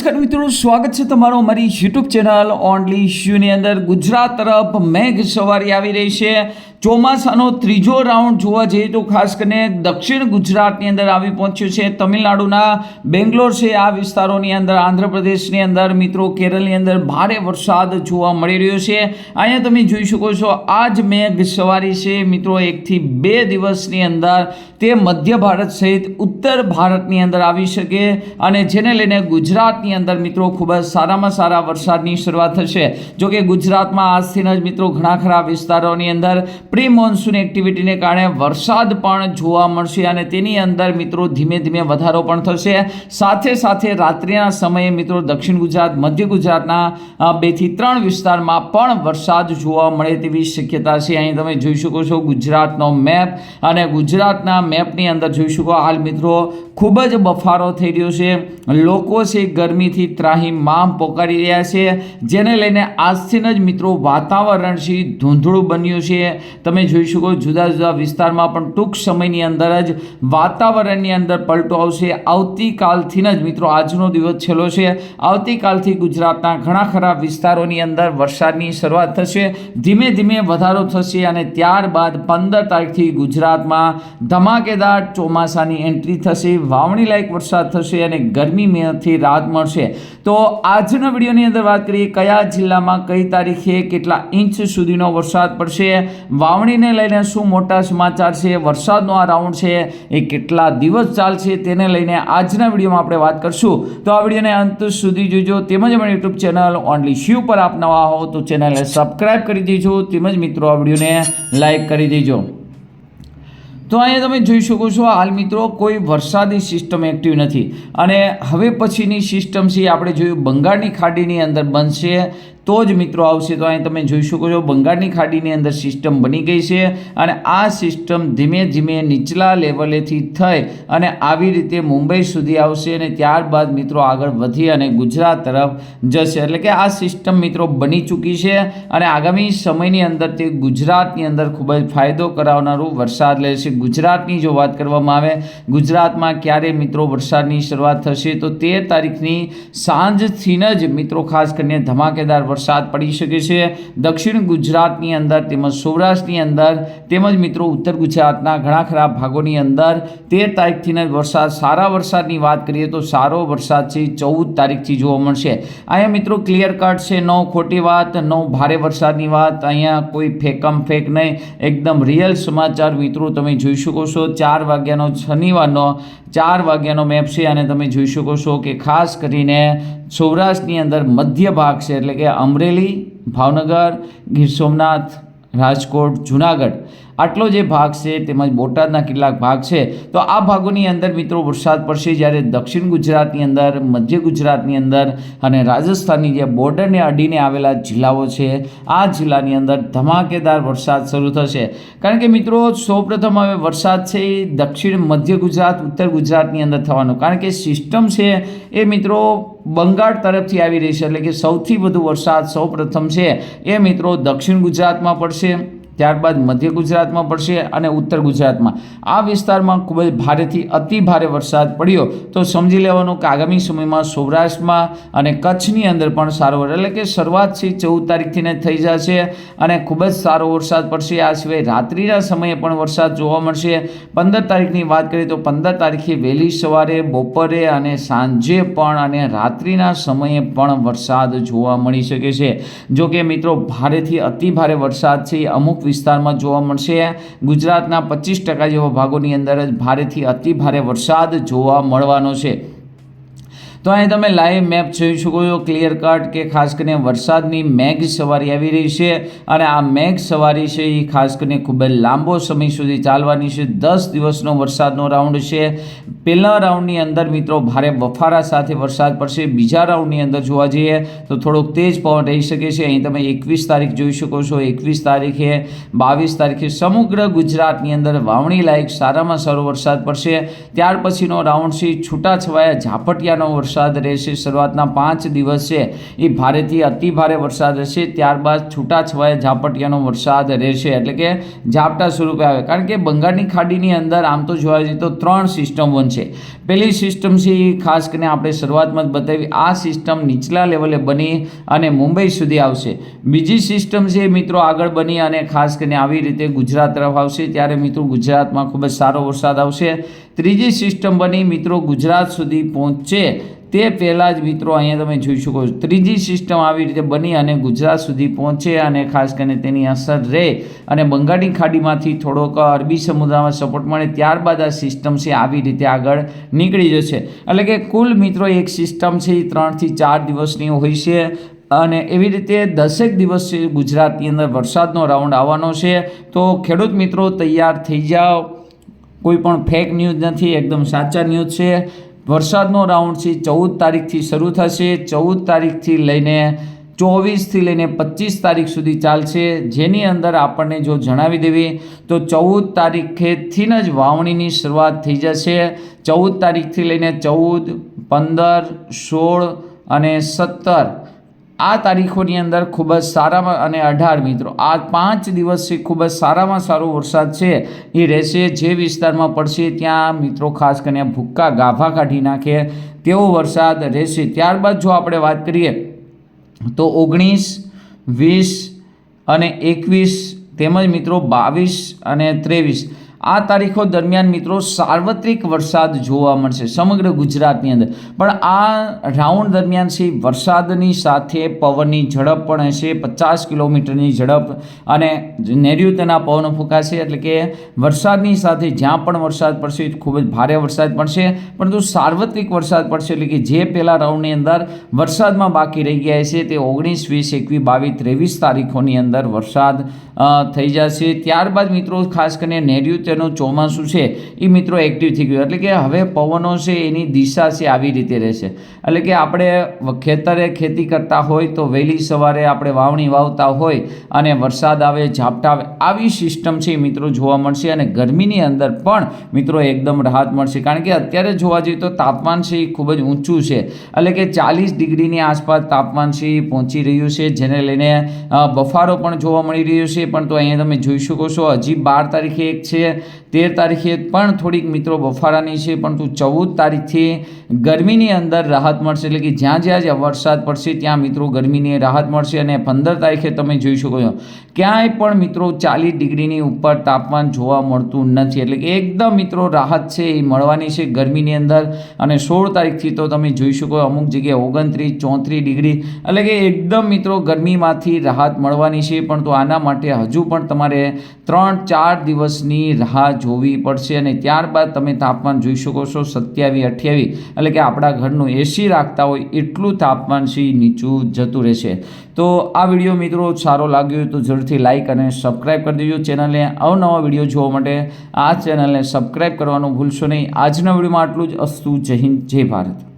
નમસ્કાર મિત્રો, સ્વાગત છે તમારો અમારી યુટ્યુબ ચેનલ ઓનલી શ્યુની અંદર. ગુજરાત તરફ મેઘ સવારી આવી રહી છે. ચોમાસાનો ત્રીજો રાઉન્ડ જોવા જઈએ તો ખાસ કરીને દક્ષિણ ગુજરાતની અંદર આવી પહોંચ્યું છે. તમિલનાડુના બેંગ્લોર છે આ વિસ્તારોની અંદર, આંધ્રપ્રદેશની અંદર, મિત્રો કેરળની અંદર ભારે વરસાદ જોવા મળી રહ્યો છે. અહીંયા તમે જોઈ શકો છો આ જ મેઘ સવારી છે મિત્રો એકથી બે દિવસની અંદર. તે મધ્ય ભારત સહિત ઉત્તર ભારતની અંદર આવી શકે અને જેને લઈને ગુજરાતની અંદર મિત્રો ખૂબ જ સારામાં સારા વરસાદની શરૂઆત થશે. જો કે ગુજરાતમાં આજથી જ મિત્રો ઘણા ખરા વિસ્તારોની અંદર પ્રી મોન્સૂન એક્ટિવિટીને કારણે વરસાદ પણ જોવા મળશે અને તેની અંદર મિત્રો ધીમે ધીમે વધારો પણ થશે. સાથે સાથે રાત્રિના સમયે મિત્રો દક્ષિણ ગુજરાત, મધ્ય ગુજરાતના બેથી ત્રણ વિસ્તારમાં પણ વરસાદ જોવા મળે તેવી શક્યતા છે. અહીં તમે જોઈ શકો છો ગુજરાતનો મેપ અને ગુજરાતના મેપની અંદર જોઈ શકો હાલ મિત્રો ખૂબ જ બફારો થઈ રહ્યો છે. લોકો છે ગરમીથી ત્રાહીમામ પોકારી રહ્યા છે, જેને લઈને આજથી જ મિત્રો વાતાવરણ છે ધૂંધળું બન્યું છે. તમે જોઈ શકો જુદા જુદા વિસ્તારમાં પણ ટૂંક સમયની અંદર જ વાતાવરણની અંદર પલટો આવશે. આવતીકાલથી જ મિત્રો આજનો દિવસ છેલ્લો છે. આવતીકાલથી ગુજરાતના ઘણા ખરા વિસ્તારોની અંદર વરસાદની શરૂઆત થશે. ધીમે ધીમે વધારો થશે અને ત્યારબાદ પંદર તારીખથી ગુજરાતમાં ધમાકેદાર ચોમાસાની એન્ટ્રી થશે. વાવણી લાયક વરસાદ થશે અને ગરમીમાંથી રાહત મળશે. તો આજના વિડીયોની અંદર વાત કરીએ, કયા જિલ્લામાં કઈ તારીખે કેટલા ઇંચ સુધીનો વરસાદ પડશે, વાવણીને લઈને શું મોટા સમાચાર છે, વરસાદનો આ રાઉન્ડ છે, એ કેટલા દિવસ ચાલશે તેને લઈને આજના વિડીયોમાં આપણે વાત કરશું. તો આ વિડીયોને અંત સુધી જોજો. તેમજ અમારી યુટ્યુબ ચેનલ ઓનલી શ્યુ પર આપ નવા હો તો ચેનલને સબસ્ક્રાઈબ કરી દેજો. તેમજ મિત્રો, આ વિડીયોને લાઈક કરી દેજો. તો અહીંયા તમે જોઈ શકો છો હાલ મિત્રો કોઈ વરસાદી સિસ્ટમ એક્ટિવ નથી. અને હવે પછીની સિસ્ટમ છે આપણે જોયું બંગાળની ખાડીની અંદર બનશે. તો જ મિત્રો આવશે. તો અહીં તમે જોઈ શકો છો, બંગાળની ખાડીની અંદર સિસ્ટમ બની ગઈ છે અને આ સિસ્ટમ ધીમે ધીમે નીચલા લેવલેથી થઈ અને આવી રીતે મુંબઈ સુધી આવશે અને ત્યારબાદ મિત્રો આગળ વધી અને ગુજરાત તરફ જશે. એટલે કે આ સિસ્ટમ મિત્રો બની ચૂકી છે અને આગામી સમયની અંદર તે ગુજરાતની અંદર ખૂબ જ ફાયદો કરાવનારું વરસાદ લેશે. ગુજરાતની જો વાત કરવામાં આવે, ગુજરાતમાં ક્યારે મિત્રો વરસાદની શરૂઆત થશે, તો તેર તારીખની સાંજથી જ મિત્રો ખાસ કરીને ધમાકેદાર વરસાદ પડી શકે છે. દક્ષિણ ગુજરાતની અંદર તેમજ સૌરાષ્ટ્રની અંદર તેમજ મિત્રો ઉત્તર ગુજરાતના ઘણા ખરા ભાગોની અંદર તેર તારીખથી વરસાદ, સારા વરસાદની વાત કરીએ તો સારો વરસાદ છે, ચૌદ તારીખથી જોવા મળશે. અહીંયા મિત્રો ક્લિયર કટ છે, નો ખોટી વાત, નો ભારે વરસાદની વાત, અહીંયા કોઈ ફેકમ ફેક નહીં. એકદમ રિયલ સમાચાર મિત્રો તમે જોઈ શકો છો. ચાર વાગ્યાનો શનિવારનો, ચાર વાગ્યાનો મેપ છે અને તમે જોઈ શકો છો કે ખાસ કરીને સૌરાષ્ટ્રની અંદર મધ્ય ભાગ છે, એટલે કે અમરેલી, ભાવનગર, ગીર સોમનાથ, રાજકોટ, જુનાગઢ. આટલો જે ભાગ છે, તેમજ બોટાદના કેટલાક ભાગ છે, તો આ ભાગોની અંદર મિત્રો વરસાદ પડશે જ્યારે દક્ષિણ ગુજરાતની અંદર, મધ્ય ગુજરાતની અંદર અને રાજસ્થાનની જે બોર્ડરને અડીને આવેલા જિલ્લાઓ છે, આ જિલ્લાની અંદર ધમાકેદાર વરસાદ શરૂ થશે. કારણ કે મિત્રો, સૌપ્રથમ હવે વરસાદ છે એ દક્ષિણ મધ્ય ગુજરાત, ઉત્તર ગુજરાતની અંદર થવાનો. કારણ કે સિસ્ટમ છે એ મિત્રો બંગાળ તરફથી આવી રહી છે. એટલે કે સૌથી વધુ વરસાદ સૌપ્રથમ છે. એ મિત્રો દક્ષિણ ગુજરાતમાં પડશે. ત્યારબાદ મધ્ય ગુજરાતમાં પડશે અને ઉત્તર ગુજરાતમાં. આ વિસ્તારમાં ખૂબ જ ભારેથી અતિ ભારે વરસાદ પડ્યો. તો સમજી લેવાનું કે આગામી સમયમાં સૌરાષ્ટ્રમાં અને કચ્છની અંદર પણ સારો એટલે કે શરૂઆતથી ચૌદ તારીખથી ને થઈ જશે અને ખૂબ જ સારો વરસાદ પડશે. આ સિવાય રાત્રિના સમયે પણ વરસાદ જોવા મળશે. પંદર તારીખની વાત કરીએ તો પંદર તારીખે વહેલી સવારે, બપોરે અને સાંજે પણ અને રાત્રિના સમયે પણ વરસાદ જોવા મળી શકે છે. જો કે મિત્રો, ભારેથી અતિ ભારે વરસાદ છે. અમુક વિસ્તારમાં જોવા મળશે. ગુજરાતના પચીસ ટકા જેવા ભાગોની અંદર જ ભારેથી અતિ ભારે વરસાદ જોવા મળવાનો છે. તો અહીં તમે લાઈવ મેપ જોઈ શકો છો ક્લિયર કટ કે ખાસ કરીને વરસાદની મેઘ સવારી આવી રહી છે અને આ મેઘ સવારી છે એ ખાસ કરીને ખૂબ જ લાંબો સમય સુધી ચાલવાની છે. દસ દિવસનો વરસાદનો રાઉન્ડ છે. પહેલા રાઉન્ડની અંદર મિત્રો ભારે બફારા સાથે વરસાદ પડશે. બીજા રાઉન્ડની અંદર જોવા જઈએ તો થોડોક તેજ પવન રહી શકે છે. અહીં તમે એકવીસ તારીખ જોઈ શકો છો. એકવીસ તારીખે બાવીસ તારીખે સમગ્ર ગુજરાતની અંદર વાવણી લાયક સારામાં સારો વરસાદ પડશે. ત્યાર પછીનો રાઉન્ડ છે છૂટાછવાયા ઝાપટિયાનો વરસાદ વરસાદ રહેશે. શરૂઆતના પાંચ દિવસ છે એ ભારેથી અતિ ભારે વરસાદ રહેશે. ત્યારબાદ છૂટાછવાયા ઝાપટિયાનો વરસાદ રહેશે. એટલે કે ઝાપટા સ્વરૂપે આવે. કારણ કે બંગાળની ખાડીની અંદર આમ તો જોવા જઈએ તો ત્રણ સિસ્ટમ બનશે પહેલી સિસ્ટમ છે એ ખાસ કરીને આપણે શરૂઆતમાં જ બતાવી. આ સિસ્ટમ નીચલા લેવલે બની અને મુંબઈ સુધી આવશે. બીજી સિસ્ટમ છે મિત્રો આગળ બની અને ખાસ કરીને આવી રીતે ગુજરાત તરફ આવશે. ત્યારે મિત્રો ગુજરાતમાં ખૂબ જ સારો વરસાદ આવશે. ત્રીજી સિસ્ટમ બની મિત્રો ગુજરાત સુધી પહોંચશે. તે પહેલાં જ મિત્રો અહીંયા તમે જોઈ શકો છો. ત્રીજી સિસ્ટમ આવી રીતે બની અને ગુજરાત સુધી પહોંચે અને ખાસ કરીને તેની અસર રહે અને બંગાળની ખાડીમાંથી થોડોક અરબી સમુદ્રમાં સપોર્ટ મળે, ત્યારબાદ આ સિસ્ટમ છે આવી રીતે આગળ નીકળી જશે. એટલે કે કુલ મિત્રો એક સિસ્ટમ છે, એ ત્રણથી ચાર દિવસની હોય છે અને એવી રીતે દસેક દિવસ ગુજરાતની અંદર વરસાદનો રાઉન્ડ આવવાનો છે. તો ખેડૂત મિત્રો તૈયાર થઈ જાઓ. કોઈ પણ ફેક ન્યૂઝ નથી, એકદમ સાચા ન્યૂઝ છે. વરસાદનો રાઉન્ડ છે, ચૌદ તારીખથી શરૂ થશે. ચૌદ તારીખથી લઈને ચોવીસથી લઈને પચીસ તારીખ સુધી ચાલશે. જેની અંદર આપણને જો જણાવી દેવી, તો ચૌદ તારીખેથી જ વાવણીની શરૂઆત થઈ જશે. ચૌદ તારીખથી લઈને ચૌદ, પંદર, સોળ અને સત્તર આ તારીખોની અંદર ખૂબ જ સારામાં અને અઢાર મિત્રો, આ પાંચ દિવસથી ખૂબ જ સારામાં સારો વરસાદ છે, એ રહેશે જે વિસ્તારમાં પડશે ત્યાં મિત્રો ખાસ કરીને ભૂક્કા ગાભા કાઢી નાખે તેવો વરસાદ રહેશે. ત્યારબાદ જો આપણે વાત કરીએ તો ઓગણીસ, વીસ અને એકવીસ તેમજ મિત્રો બાવીસ અને ત્રેવીસ આ તારીખો દરમિયાન મિત્રો સાર્વત્રિક વરસાદ જોવા મળશે સમગ્ર ગુજરાતની અંદર. પણ આ રાઉન્ડ દરમિયાન છે વરસાદની સાથે પવનની ઝડપ પણ હશે, પચાસ કિલોમીટરની ઝડપ અને નૈઋત્યના પવન ફૂંકાશે એટલે કે વરસાદની સાથે જ્યાં પણ વરસાદ પડશે ખૂબ જ ભારે વરસાદ પડશે. પરંતુ સાર્વત્રિક વરસાદ પડશે એટલે કે જે પહેલા રાઉન્ડની અંદર વરસાદમાં બાકી રહી ગયા છે તે ઓગણીસ, વીસ, એકવીસ, બાવીસ, ત્રેવીસ તારીખોની અંદર વરસાદ થઈ જશે. ત્યારબાદ મિત્રો, ખાસ કરીને નૈઋત્યનું ચોમાસું છે, એ મિત્રો એક્ટિવ થઈ ગયું. એટલે કે હવે પવનો છે, એની દિશા છે, આવી રીતે રહેશે. એટલે કે આપણે ખેતરે ખેતી કરતા હોય તો વહેલી સવારે આપણે વાવણી વાવતા હોય અને વરસાદ આવે, ઝાપટા આવે, આવી સિસ્ટમ છે એ મિત્રો જોવા મળશે અને ગરમીની અંદર પણ મિત્રો એકદમ રાહત મળશે. કારણ કે અત્યારે જોવા જઈએ તો તાપમાન છે એ ખૂબ જ ઊંચું છે. એટલે કે ચાલીસ ડિગ્રીની આસપાસ તાપમાન છે પહોંચી રહ્યું છે, જેને લઈને બફારો પણ જોવા મળી રહ્યો છે પણ તો અહીંયા તમે જોઈ શકો છો હજી બાર તારીખે એક છે તેર તારીખે પણ થોડીક મિત્રો બફારાની છે, પરંતુ ચૌદ તારીખથી ગરમીની અંદર રાહત મળશે. એટલે કે જ્યાં જ્યાં જ્યાં વરસાદ પડશે, ત્યાં મિત્રો ગરમીની રાહત મળશે અને પંદર તારીખે તમે જોઈ શકો છો, ક્યાંય પણ મિત્રો ચાલીસ ડિગ્રીની ઉપર તાપમાન જોવા મળતું નથી. એટલે કે એકદમ મિત્રો રાહત છે, એ મળવાની છે ગરમીની અંદર. અને સોળ તારીખથી તો તમે જોઈ શકો અમુક જગ્યાએ ઓગણત્રીસ, ચોત્રીસ ડિગ્રી. એટલે કે એકદમ મિત્રો ગરમીમાંથી રાહત મળવાની છે પણ તો આના માટે હજુ પણ તમારે ત્રણ ચાર દિવસની રાહ જોવી પડશે અને ત્યારબાદ તમે તાપમાન જોઈ શકો છો સત્યાવીસ અઠ્યાવીસ એટલે કે આપણા ઘરનું એસી રાખતા હોય એટલું તાપમાન છે નીચું જતું રહેશે. તો આ વીડિયો મિત્રો સારો લાગ્યો તો જરૂરથી લાઇક અને સબસ્ક્રાઈબ કરી દેજો. ચેનલને અવનવા વીડિયો જોવા માટે આ ચેનલને સબસ્ક્રાઈબ કરવાનું ભૂલશો નહીં. આજના વિડીયોમાં આટલું જ. અસ્તુ જય હિન્દ, જય ભારત.